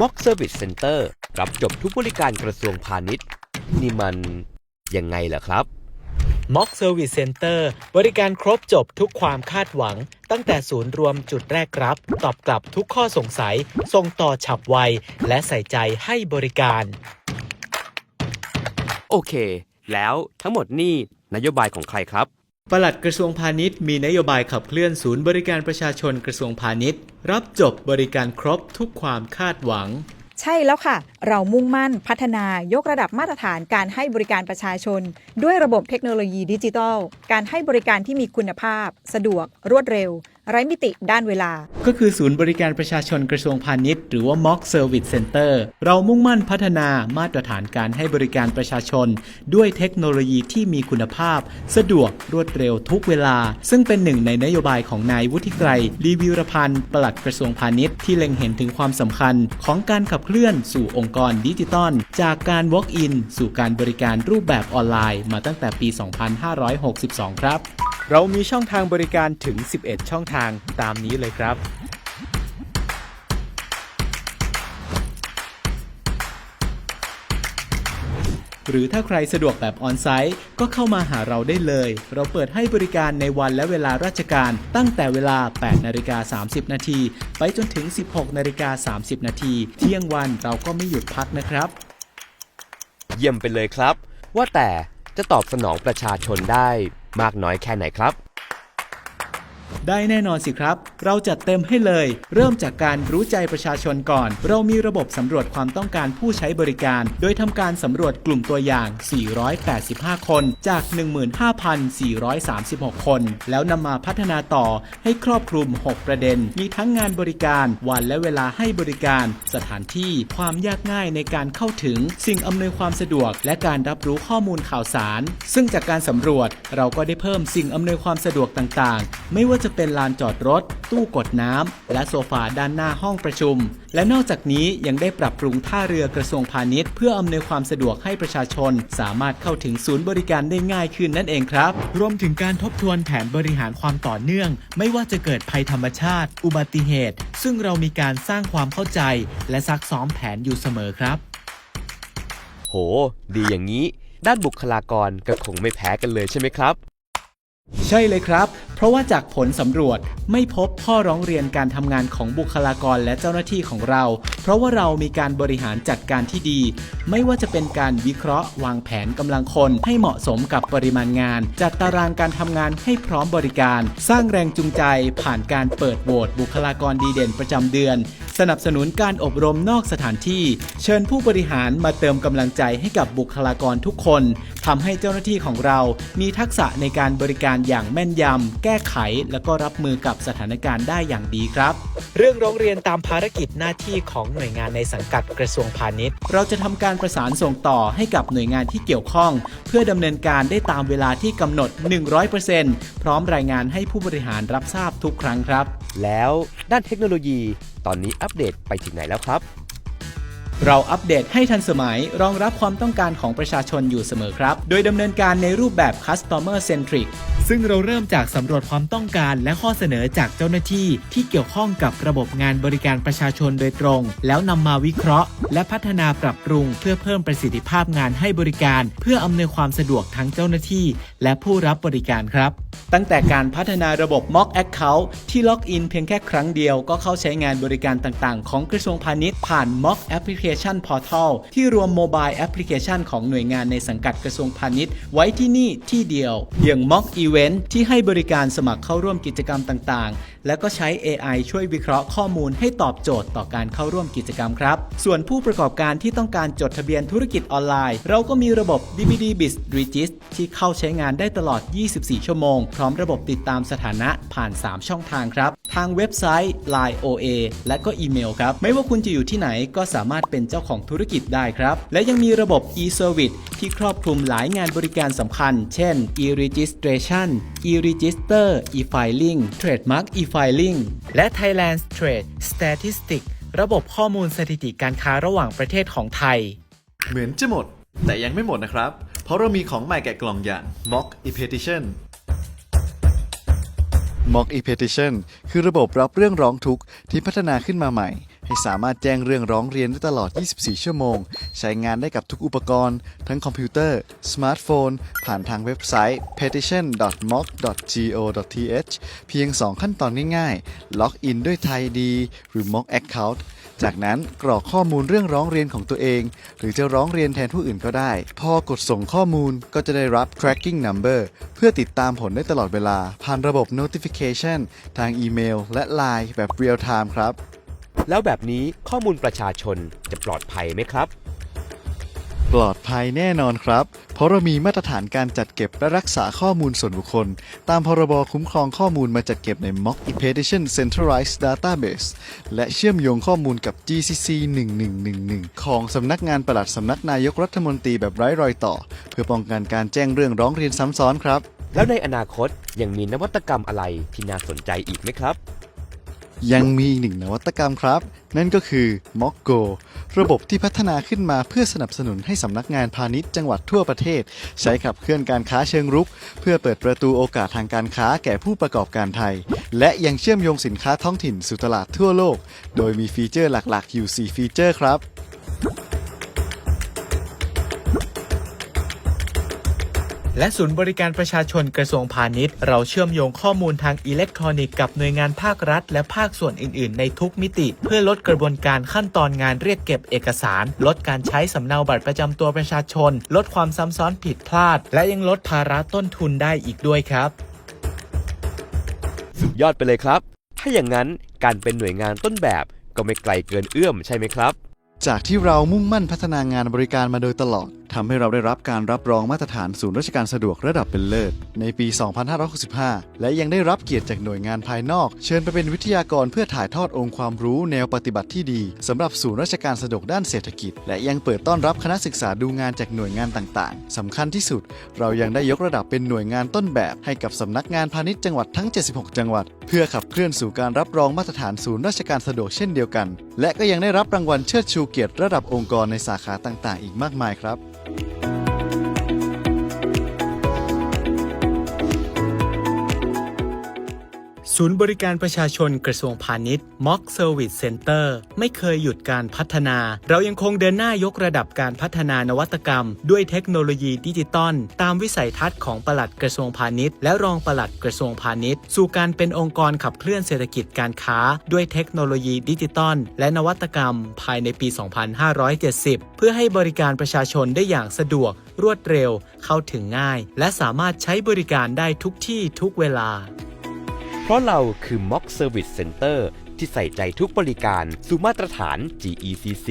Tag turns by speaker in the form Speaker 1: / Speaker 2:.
Speaker 1: Mock Service Center รับจบทุกบริการกระทรวงพาณิชย์ นี่มันยังไงเหรอครับ
Speaker 2: Mock Service Center บริการครบจบทุกความคาดหวัง ตั้งแต่ศูนย์รวมจุดแรกรับ ตอบกลับทุกข้อสงสัย ส่งต่อฉับไว และใส่ใจให้บริการ
Speaker 1: โอเค แล้วทั้งหมดนี่นโยบายของใครครับ
Speaker 3: ปลัดกระทรวงพาณิชย์มีนโยบายขับเคลื่อนศูนย์บริการประชาชนกระทรวงพาณิชย์ รับจบบริการครบทุกความคาดหวัง
Speaker 4: ใช่แล้วค่ะ เรามุ่งมั่นพัฒนายกระดับมาตรฐานการให้บริการประชาชน ด้วยระบบเทคโนโลยีดิจิทัล การให้บริการที่มีคุณภาพ สะดวก รวดเร็ว ไร้มิติด้านเวลา
Speaker 3: ก็คือศูนย์บริการประชาชนกระทรวงพาณิชย์ หรือว่า Mock Service Center เรามุ่งมั่นพัฒนามาตรฐานการให้บริการประชาชน ด้วยเทคโนโลยีที่มีคุณภาพ สะดวกรวดเร็วทุกเวลา ซึ่งเป็นหนึ่งในนโยบายของนายวุฒิไกรลีวิวรพันธ์ปลัดกระทรวงพาณิชย์ที่เล็งเห็นถึงความสำคัญ ของการขับเคลื่อนสู่องค์กรดิจิตอลจากการ Walk-in สู่การบริการรูปแบบออนไลน์มาตั้งแต่ปี 2562 ครับ เรามีช่องทางบริการถึง 11 ช่องทางตามนี้เลยครับ หรือถ้าใครสะดวกแบบออนไซต์ ก็เข้ามาหาเราได้เลย เราเปิดให้บริการในวันและเวลาราชการ ตั้งแต่เวลา 8 นาฬิกา 30 นาที ไปจนถึง 16 นาฬิกา 30 นาที เที่ยงวันเราก็ไม่หยุดพักนะครับ
Speaker 1: เยี่ยมไปเลยครับ ว่าแต่จะตอบสนองประชาชนได้ มากน้อยแค่ไหนครับ
Speaker 3: ได้แน่นอนสิครับ เราจัดเต็มให้เลย เริ่มจากการรู้ใจประชาชนก่อน เรามีระบบสำรวจความต้องการผู้ใช้บริการ โดยทำการสำรวจกลุ่มตัวอย่าง 485 คน จาก 15,436 คน แล้วนำมาพัฒนาต่อให้ครอบคลุม 6 ประเด็น มีทั้งงานบริการ วันและเวลาให้บริการ สถานที่ ความยากง่ายในการเข้าถึง สิ่งอำนวยความสะดวก และการรับรู้ข้อมูลข่าวสาร ซึ่งจากการสำรวจเราก็ได้เพิ่มสิ่งอำนวยความสะดวกต่างๆ ไม่ว่าจะเป็นลานจอดรถ ตู้กดน้ำ และโซฟาด้านหน้าห้องประชุม และนอกจากนี้ยังได้ปรับปรุงท่าเรือกระทรวงพาณิชย์ เพื่ออำนวยความสะดวกให้ประชาชน สามารถเข้าถึงศูนย์บริการได้ง่ายขึ้นนั่นเองครับ รวมถึงการทบทวนแผนบริหารความต่อเนื่อง ไม่ว่าจะเกิดภัยธรรมชาติ อุบัติเหตุ ซึ่งเรามีการสร้างความเข้าใจ และซักซ้อมแผนอยู่เสมอครับ
Speaker 1: โห ดีอย่างนี้ ด้านบุคลากรก็คงไม่แพ้กันเลยใช่ไหมครับ
Speaker 3: ใช่เลยครับ เพราะว่าจากผลสำรวจไม่พบข้อร้องเรียนการทำงานของบุคลากรและเจ้าหน้าที่ของเรา เพราะว่าเรามีการบริหารจัดการที่ดี ไม่ว่าจะเป็นการวิเคราะห์ วางแผนกำลังคนให้เหมาะสมกับปริมาณงาน จัดตารางการทำงานให้พร้อมบริการ สร้างแรงจูงใจ ผ่านการเปิดโหวตบุคลากรดีเด่นประจำเดือน สนับสนุนการอบรมนอกสถานที่ เชิญผู้บริหารมาเติมกำลังใจให้กับบุคลากรทุกคน ทำให้เจ้าหน้าที่ของเรามีทักษะในการบริการอย่างแม่นยำ แก้ไข และก็รับมือกับสถานการณ์ได้อย่างดีครับ
Speaker 2: เรื่องร้องเรียนตามภารกิจหน้าที่ของหน่วยงานในสังกัดกระทรวงพาณิชย์
Speaker 3: เราจะทำการประสานส่งต่อให้กับหน่วยงานที่เกี่ยวข้อง เพื่อดำเนินการได้ตามเวลาที่กำหนด 100%พร้อมรายงานให้ผู้บริหารรับทราบทุกครั้งครับ
Speaker 1: แล้วด้านเทคโนโลยี ตอนนี้อัปเดตไปถึงไหนแล้วครับ
Speaker 3: เราอัปเดตให้ทันสมัยรองรับความต้องการของประชาชนอยู่เสมอครับ โดยดำเนินการในรูปแบบ customer centric ซึ่งเราเริ่มจากสำรวจความต้องการและข้อเสนอจากเจ้าหน้าที่ ที่เกี่ยวข้องกับระบบงานบริการประชาชนโดยตรง แล้วนำมาวิเคราะห์ และพัฒนาปรับปรุง เพื่อเพิ่มประสิทธิภาพงานให้บริการ เพื่ออำนวยความสะดวกทั้งเจ้าหน้าที่ และผู้รับบริการครับ ตั้งแต่การพัฒนาระบบ Mock Account ที่ล็อกอินเพียงแค่ครั้งเดียวก็เข้าใช้งานบริการต่างๆ ของกระทรวงพาณิชย์ผ่าน Mock Application Portal ที่รวมโมบายแอปพลิเคชันของหน่วยงานในสังกัดกระทรวงพาณิชย์ ไว้ที่นี่ที่เดียว อย่าง Mock Event ที่ให้บริการสมัครเข้าร่วมกิจกรรมต่างๆ และก็ใช้ AI ช่วยวิเคราะห์ข้อมูลให้ตอบโจทย์ต่อการเข้าร่วมกิจกรรมครับ ส่วนผู้ประกอบการที่ต้องการจดทะเบียนธุรกิจออนไลน์ เราก็มีระบบ DBD Biz Regis ที่เข้าใช้งานได้ตลอด 24 ชั่วโมง พร้อมระบบติดตามสถานะผ่าน 3 ช่องทางครับ ทางเว็บไซต์ Line OA และก็อีเมลครับ ไม่ว่าคุณจะอยู่ที่ไหนก็สามารถเป็นเจ้าของธุรกิจได้ครับ และยังมีระบบ e-service ที่ครอบคลุมหลายงานบริการสำคัญ เช่น e-registration e-register e-filing trademark e-filing
Speaker 2: และ Thailand Trade Statistics ระบบข้อมูลสถิติการค้าระหว่างประเทศของไทย
Speaker 5: เหมือนจะหมด แต่ยังไม่หมดนะครับ เพราะเรามีของใหม่แกะกล่องอย่าง Mock e-petition Mock e-petition คือระบบรับเรื่องร้องทุกข์ที่พัฒนาขึ้นมาใหม่ ให้สามารถแจ้งเรื่องร้องเรียนได้ตลอด 24 ชั่วโมง ใช้งานได้กับทุกอุปกรณ์ ทั้งคอมพิวเตอร์ สมาร์ทโฟน ผ่านทางเว็บไซต์ petition.mock.go.th เพียง 2 ขั้นตอนง่ายๆ ล็อกอินด้วย Thai ID หรือ Mock Account จากนั้นกรอกข้อมูลเรื่องร้องเรียนของตัวเอง หรือจะร้องเรียนแทนผู้อื่นก็ได้ พอกดส่งข้อมูลก็จะได้รับ tracking number เพื่อติดตามผลได้ตลอดเวลา ผ่านระบบ notification ทางอีเมล และ Line แบบ real time ครับ
Speaker 1: แล้วแบบนี้ข้อมูลประชาชนจะปลอดภัยไหมครับ
Speaker 5: ปลอดภัยแน่นอนครับ เพราะเรามีมาตรฐานการจัดเก็บและรักษาข้อมูลส่วนบุคคล ตามพรบคุ้มครองข้อมูลมาจัดเก็บใน Mock Impedition Centralized Database และเชื่อมโยงข้อมูลกับ GCC 1111 ของสำนักงานปลัดสำนักนายกรัฐมนตรีแบบไร้รอยต่อ เพื่อป้องกันการแจ้งเรื่องร้องเรียนซ้ำซ้อนครับ
Speaker 1: แล้วในอนาคตยังมีนวัตกรรมอะไรที่น่าสนใจอีกไหมครับ
Speaker 5: ยังมีอีกหนึ่งนวัตกรรมครับ นั่นก็คือ m o c Go ระบบที่พัฒนาขึ้นมาเพื่อสนับสนุนให้สำนักงานพาณิชย์จังหวัดทั่วประเทศ ใช้ขับเคลื่อนการค้าเชิงรุก เพื่อเปิดประตูโอกาสทางการค้าแก่ผู้ประกอบการไทย และยังเชื่อมโยงสินค้าท้องถิ่นสู่ตลาดทั่วโลก โดยมีฟีเจอร์หลักๆอยู่ 4 ฟีเจอร์ครับ
Speaker 3: และศูนย์บริการประชาชนกระทรวงพาณิชย์ เราเชื่อมโยงข้อมูลทางอิเล็กทรอนิกส์กับหน่วยงานภาครัฐ และภาคส่วนอื่น ๆ ในทุกมิติ เพื่อลดกระบวนการขั้นตอนงานเรียกเก็บเอกสาร ลดการใช้สำเนาบัตรประจำตัวประชาชน ลดความซ้ำซ้อนผิดพลาด และยังลดภาระต้นทุนได้อีกด้วยครับ
Speaker 1: สุดยอดไปเลยครับ ถ้าอย่างนั้นการเป็นหน่วยงานต้นแบบก็ไม่ไกลเกินเอื้อมใช่ไหมครับ
Speaker 5: จากที่เรามุ่งมั่นพัฒนางานบริการมาโดยตลอด ทำให้เราได้รับการรับรองมาตรฐานศูนย์ราชการสะดวกระดับเป็นเลิศในปี 2565 และยังได้รับเกียรติจากหน่วยงานภายนอก เชิญไปเป็นวิทยากรเพื่อถ่ายทอดองค์ความรู้แนวปฏิบัติที่ดีสำหรับศูนย์ราชการสะดวกด้านเศรษฐกิจ และยังเปิดต้อนรับคณะศึกษาดูงานจากหน่วยงานต่างๆสำคัญที่สุด เรายังได้ยกระดับเป็นหน่วยงานต้นแบบให้กับสำนักงานพาณิชย์จังหวัดทั้ง 76 จังหวัด เพื่อขับเคลื่อนสู่การรับรองมาตรฐานศูนย์ราชการสะดวกเช่นเดียวกัน และก็ยังได้รับรางวัลเชิดชูเกียรติระดับองค์กรในสาขาต่าง ๆ อีกมากมายครับ you
Speaker 3: ศูนย์บริการประชาชนกระทรวงพาณิชย์ Mock Service Center ไม่เคยหยุดการพัฒนา เรายังคงเดินหน้ายกระดับการพัฒนานวัตกรรม ด้วยเทคโนโลยีดิจิตอลตามวิสัยทัศน์ของปลัดกระทรวงพาณิชย์ และรองปลัดกระทรวงพาณิชย์ สู่การเป็นองค์กรขับเคลื่อนเศรษฐกิจการค้า ด้วยเทคโนโลยีดิจิตอลและนวัตกรรม ภายในปี 2570 เพื่อให้บริการประชาชนได้อย่างสะดวก รวดเร็ว เข้าถึงง่าย และสามารถใช้บริการได้ทุกที่ทุกเวลา
Speaker 1: เพราะเราคือ Mock Service Center ที่ใส่ใจทุกบริการสู่มาตรฐาน GECC